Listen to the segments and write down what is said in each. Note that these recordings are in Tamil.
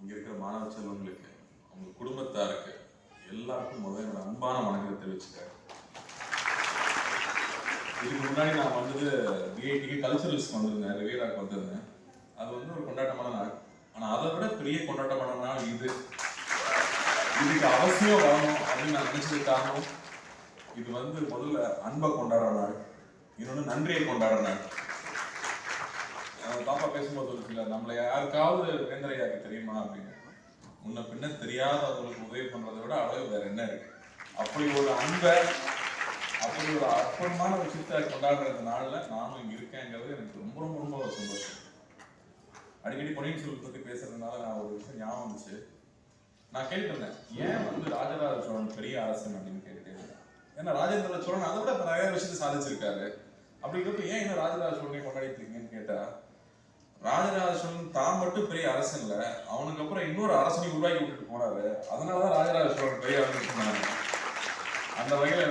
இங்கே இருக்கிற மாணவ செல்வங்களுக்கு அவங்க குடும்பத்தாருக்கு எல்லாருக்கும் முதல்ல என்னோட அன்பான வணக்கத்தை தெரிவிச்சுக்கிறேன். இதுக்கு முன்னாடி நான் வந்தது பிஐடிக்கு கல்ச்சுரல்ஸ்க்கு வந்திருந்தேன் ரிவேராக்கு வந்திருந்தேன். அது வந்து ஒரு கொண்டாட்டமான நாள். ஆனால் அதை விட பெரிய கொண்டாட்டமான நாள் இது. இதுக்கு அவசியம் வரணும் அப்படின்னு நான் நினைச்சது காரணம் இது வந்து முதல்ல அன்பை கொண்டாடுற நாள். இன்னொன்று நன்றியை கொண்டாடுற நாள். பாப்பா பேசும்போது சொல்லுச்சுல நம்மளை யாருக்காவது வேந்தரையாக்கு தெரியுமா அப்படின்னு முன்ன பின்ன தெரியாதவங்களுக்கு உதவி பண்றதை விட அளவு வேற என்ன இருக்கு? அப்படி ஒரு அன்பை அப்படி ஒரு அற்புதமான விஷயத்தை கொண்டாடுற இந்த நாள்ல நானும் இங்க இருக்கேங்கிறது எனக்கு ரொம்ப ரொம்ப ரொம்ப ஒரு சந்தோஷம். அடிக்கடி பொன்னியின் செல்வன் பத்தி பேசுறதுனால நான் ஒரு விஷயம் ஞாபகம் வந்துச்சு. நான் கேட்டிருந்தேன் ஏன் வந்து ராஜராஜ சோழன் பெரிய அரசன்? அப்படின்னு கேட்டுட்டே இருந்தேன். ஏன்னா ராஜேந்திர சோழன் அதை விட நிறைய விஷயத்தை சாதிச்சிருக்காரு. அப்படிங்கிறப்ப ஏன் இன்னும் ராஜராஜ சோழனை கொண்டாடிட்டு இருக்கீங்கன்னு கேட்டா ராஜராஜ சோழன் தான் மட்டும் பெரிய அரசன் இல்ல அவனுக்கு அப்புறம் இன்னொரு அரசனை உருவாக்கி விட்டுட்டு போறாரு. அதனாலதான் ராஜராஜ சோழன் பெரிய அரசன் சொன்னாங்க அந்த வகையில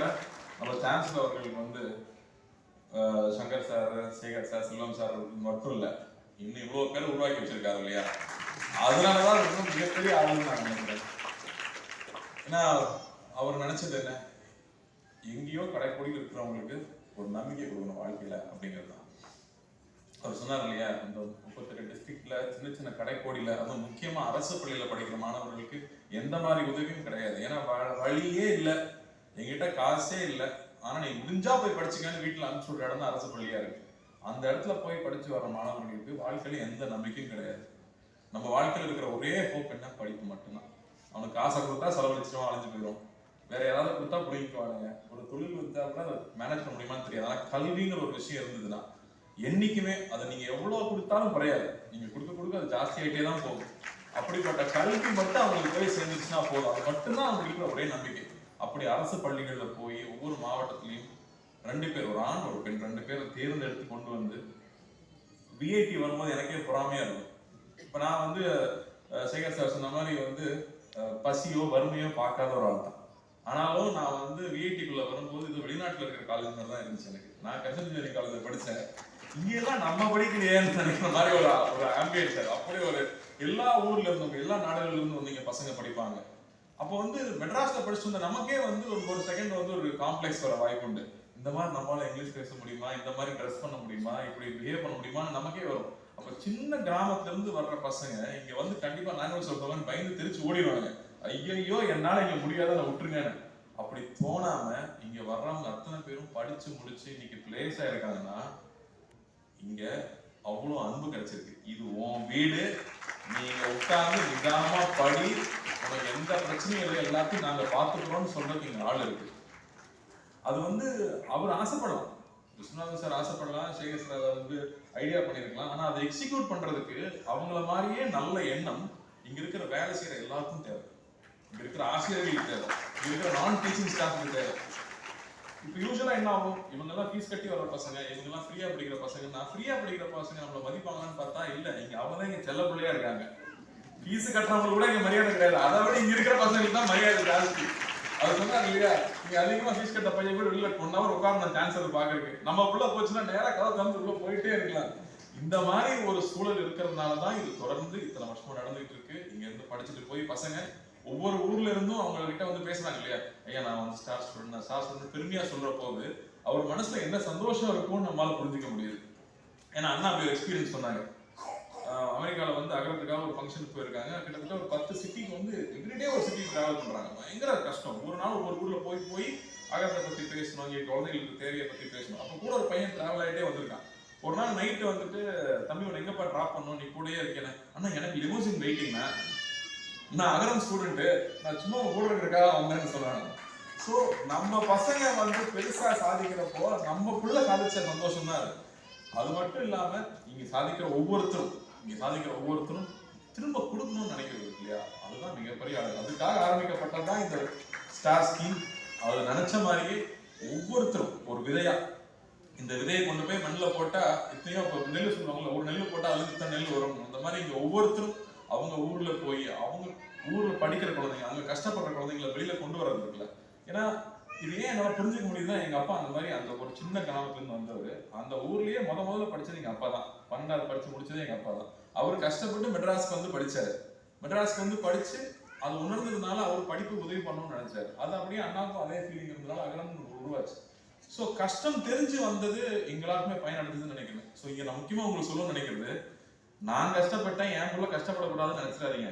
நம்ம சான்சலர் அவர்களுக்கு வந்து Shankar sir Sekar sir Selvam sir மட்டும் இல்ல இன்னும் இவ்வளவு பேர் உருவாக்கி வச்சிருக்காரு இல்லையா? அதனாலதான் ரொம்ப இன்னும் மிகப்பெரிய ஆளுன்னு நான் நினைக்கிறேன். ஏன்னா அவர் நினைச்சது என்ன? எங்கேயோ கடைக்கோடியில் இருக்கிறவங்களுக்கு ஒரு நம்பிக்கை கொடுக்கணும் வாழ்க்கையில அப்படிங்கிறது தான். அவர் சொன்னார் இல்லையா இந்த முப்பத்தி வீட்டில் சின்ன சின்ன கடைக்கோடியில் அதுவும் முக்கியமாக அரசு பள்ளியில் படிக்கிற மாணவர்களுக்கு எந்த மாதிரி உதவியும் கிடையாது. ஏன்னா வழியே இல்லை. எங்கிட்ட காசே இல்லை. ஆனால் நீ முடிஞ்சா போய் படிச்சுக்கன்னு வீட்டில் அனுப்பிச்சு விட்ற இடம் தான் அரசு பள்ளியாக இருக்கு. அந்த இடத்துல போய் படித்து வர மாணவர்களுக்கு வாழ்க்கையில் எந்த நம்பிக்கையும் கிடையாது. நம்ம வாழ்க்கையில் இருக்கிற ஒரே ஹோப் என்ன? படிப்பு மட்டும்தான். அவனுக்கு காசை கொடுத்தா செலவழிச்சிடும் அழிஞ்சு போயிடும் வேற யாராவது கொடுத்தா பிடிக்குவானுங்க ஒரு தொழில் கொடுத்தா கூட அதை மேனேஜ் பண்ண முடியுமான்னு தெரியாது. ஆனால் கல்விங்கிற ஒரு விஷயம் இருந்ததுன்னா என்னைக்குமே அதை நீங்க எவ்வளவு கொடுத்தாலும் குறையாது. நீங்க கொடுக்க கொடுக்க அது ஜாஸ்தி ஆகிட்டே தான் போகும். அப்படிப்பட்ட கல்வி மட்டும் அவங்களுக்கு போய் சேர்ந்துச்சுன்னா போதும். அது மட்டும்தான் அவங்களுக்கு இருக்கிற ஒரே நம்பிக்கை. அப்படி அரசு பள்ளிகள்ல போய் ஒவ்வொரு மாவட்டத்திலையும் ரெண்டு பேர் ஒரு ஆண் ஒரு பெண் ரெண்டு பேரை தேர்ந்தெடுத்து கொண்டு வந்து விஐடி வரும்போது எனக்கே பொறாமையா இருக்கும். இப்ப நான் வந்து சேகர் சார் சொன்ன மாதிரி வந்து அஹ், பசியோ வறுமையோ பார்க்காத ஒரு ஆள் தான் ஆனாலும் நான் வந்து விஐடிக்குள்ளே வரும்போது இது வெளிநாட்டுல இருக்கிற காலேஜ் மாதிரி தான் இருந்துச்சு எனக்கு. நான் கன்சல் இன்ஜினியரிங் காலேஜ் படித்தேன் இங்கெல்லாம் நம்ம படிக்கலையேன்னு நினைக்கிற மாதிரி ஒரு ஒரு ஆம்பியன்ஸ் அப்படி ஒரு எல்லா ஊர்ல இருந்தவங்க எல்லா நாடுகள்ல இருந்து வந்து இங்க பசங்க படிப்பாங்க. அப்போ வந்து மெட்ராஸ்ல படிச்சு வந்த நமக்கே வந்து ஒரு ஒரு செகண்ட் வந்து ஒரு காம்ப்ளெக்ஸ் வர வாய்ப்பு உண்டு. இந்த மாதிரி நம்மளால இங்கிலீஷ் பேச முடியுமா? இந்த மாதிரி ட்ரெஸ் பண்ண முடியுமா? இப்படி பிஹேவ் பண்ண முடியுமான்னு நமக்கே வரும். அப்ப சின்ன கிராமத்துல இருந்து வர்ற பசங்க இங்க வந்து கண்டிப்பா லாங்குவேஜ் சொல்றவங்க பயந்து தெரிச்சு ஓடிடுவாங்க. ஐயோ என்னால இங்க முடியாத நான் விட்டுருங்கன்னு. அப்படி தோணாம இங்க வர்றவங்க அத்தனை பேரும் படிச்சு முடிச்சு இன்னைக்கு பிளேஸ் ஆயிருக்காங்கன்னா இங்க அவ்வளோ அன்பு கிடைச்சிருக்கு. இது உன் வீடு. நீங்க உட்கார்ந்து நிதானமா படி. உனக்கு எந்த பிரச்சனையும் இல்லை. எல்லாத்தையும் நாங்க பார்த்துக்கிறோம்னு சொல்றதுக்கு இங்க ஆள் இருக்கு. அது வந்து அவர் ஆசைப்படலாம். விஸ்வநாதன் சார் ஆசைப்படலாம். சேகர் சார் அதை வந்து ஐடியா பண்ணியிருக்கலாம். ஆனால் அதை எக்ஸிக்யூட் பண்ணுறதுக்கு அவங்கள மாதிரியே நல்ல எண்ணம். இங்கே இருக்கிற வேலை செய்கிற எல்லாருக்கும் தேவை. இங்கே இருக்கிற ஆசிரியர்களுக்கு தேவை. இங்கே இருக்கிற நான் டீச்சிங் ஸ்டாஃப்க்கு தேவை. இப்போ யூஸ்வலாக என்ன ஆகும்? இவங்க எல்லாம் ஃபீஸ் கட்டி வர பசங்க இவங்க எல்லாம் ஃப்ரீயா படிக்கிற பசங்க. நான் ஃப்ரீயா படிக்கிற பசங்க நம்மளை மதிப்பாங்கன்னு பார்த்தா இல்ல. இங்கே அவங்க தான் இங்கே செல்ல பிள்ளையா இருக்காங்க. ஃபீஸ் கட்டுறவங்க கூட இங்கே மரியாதை கிடையாது. அதை விட இங்க இருக்கிற பசங்களுக்கு தான் மரியாதை ஜாஸ்தி. அது சொன்னாங்க இல்லையா? நீங்க அதிகமா ஃபீஸ் கட்ட பையன் கூட வெளியில ஒன் ஹவர் உட்கார்ந்த சான்ஸ் அதை பாக்குறதுக்கு நம்ம உள்ள போச்சுன்னா நேரா கதை தந்து உள்ள போயிட்டே இருக்கலாம். இந்த மாதிரி ஒரு சூழல் இருக்கிறதுனால தான் இது தொடர்ந்து இத்தனை வருஷமா நடந்துகிட்டு இருக்கு. இங்க இருந்து படிச்சுட்டு போய் பசங்க ஒவ்வொரு ஊர்ல இருந்தும் அவங்க கிட்ட வந்து பேசுறாங்க இல்லையா? ஐயா நான் வந்து ஸ்டார் ஸ்டூடெண்ட் நான் ஸ்டார் ஸ்டூடெண்ட் பெருமையா சொல்ற போது அவர் மனசுல என்ன சந்தோஷம் இருக்கும்னு நம்மளால புரிஞ்சுக்க முடியுது. ஏன்னா அண்ணா அப்படி எக்ஸ்பீரியன்ஸ் பண்ணாங்க அமெரிக்காவில் அமெரிக்கால வந்து அகரத்துக்காக ஒரு ஃபங்க்ஷனுக்கு போயிருக்காங்க. கிட்டத்தட்ட ஒரு பத்து சிட்டிக்கு வந்து எவ்ரிடே ஒரு சிட்டிக்கு டிராவல் பண்றாங்க. பயங்கர கஷ்டம். ஒரு நாள் ஒரு ஊர்ல போய் போய் அகரத்தை பத்தி பேசணும் இங்கே குழந்தைகளுக்கு தேவையை பத்தி பேசணும். அப்ப கூட ஒரு பையன் டிராவல் ஆகிட்டே வந்திருக்கான். ஒரு நாள் நைட்டு வந்துட்டு தம்பி உன்னை எங்கப்பா ட்ராப் பண்ணணும்? நீ கூடயே இருக்கேன் அண்ணா எனக்கு லிமோசின் வெயிட்டிங்ண்ணா நான் அகரம் ஸ்டூடெண்ட்டு நான் சும்மா உங்க கூட இருக்கிறக்காக வந்தேன்னு சொல்றாங்க ஸோ நம்ம பசங்க வந்து பெருசாக சாதிக்கிறப்போ நம்ம புள்ள சாதிச்ச சந்தோஷம் தான் இருக்கு அது மட்டும் இல்லாம இங்கே சாதிக்கிற ஒவ்வொருத்தரும் இங்கே சாதிக்கிற ஒவ்வொருத்தரும் திரும்ப கொடுக்கணும்னு நினைக்கிறது இல்லையா? அதுதான் மிகப்பெரிய அழகு அதுக்காக ஆரம்பிக்கப்பட்டதுதான் இந்த ஸ்டார் ஸ்கீம் அவர் நினைச்ச மாதிரியே ஒவ்வொருத்தரும் ஒரு விதையா இந்த விதையை கொண்டு போய் மண்ணில் போட்டால் இத்தனையோ இப்போ நெல் சொல்லுவாங்கல்ல ஒரு நெல் போட்டால் அதுக்கு இத்தனை நெல் வரும். அந்த மாதிரி இங்கே ஒவ்வொருத்தரும் அவங்க ஊர்ல போய் அவங்க ஊர்ல படிக்கிற குழந்தைங்க அவங்க கஷ்டப்படுற குழந்தைங்களை வெளியில கொண்டு வர்றது இருக்குல்ல. ஏன்னா இது ஏன் என்னால புரிஞ்சுக்க முடியுதுன்னா எங்க அப்பா அந்த மாதிரி அந்த ஒரு சின்ன கிராமத்துல இருந்து வந்தவர். அந்த ஊர்லயே முத முதல்ல படிச்சது எங்க அப்பா தான். பன்னெண்டாவது படிச்சு முடிச்சது எங்க அப்பா தான். அவர் கஷ்டப்பட்டு மெட்ராஸ்க்கு வந்து படிச்சாரு. மெட்ராஸ்க்கு வந்து படிச்சு அது உணர்ந்ததுனால அவர் படிப்பு உதவி பண்ணணும்னு நினைச்சாரு. அது அப்படியே அண்ணாவுக்கும் அதே ஃபீலிங் இருந்ததுனால அகலம் உருவாச்சு. ஸோ கஷ்டம் தெரிஞ்சு வந்தது எங்களாருக்குமே பயனடைஞ்சதுன்னு நினைக்கிறேன். ஸோ இங்க நான் முக்கியமா உங்களுக்கு சொல்லணும்னு நினைக்கிறது நான் கஷ்டப்பட்டேன் என் பிள்ளை கஷ்டப்படக்கூடாதுன்னு நினைச்சிடாதீங்க.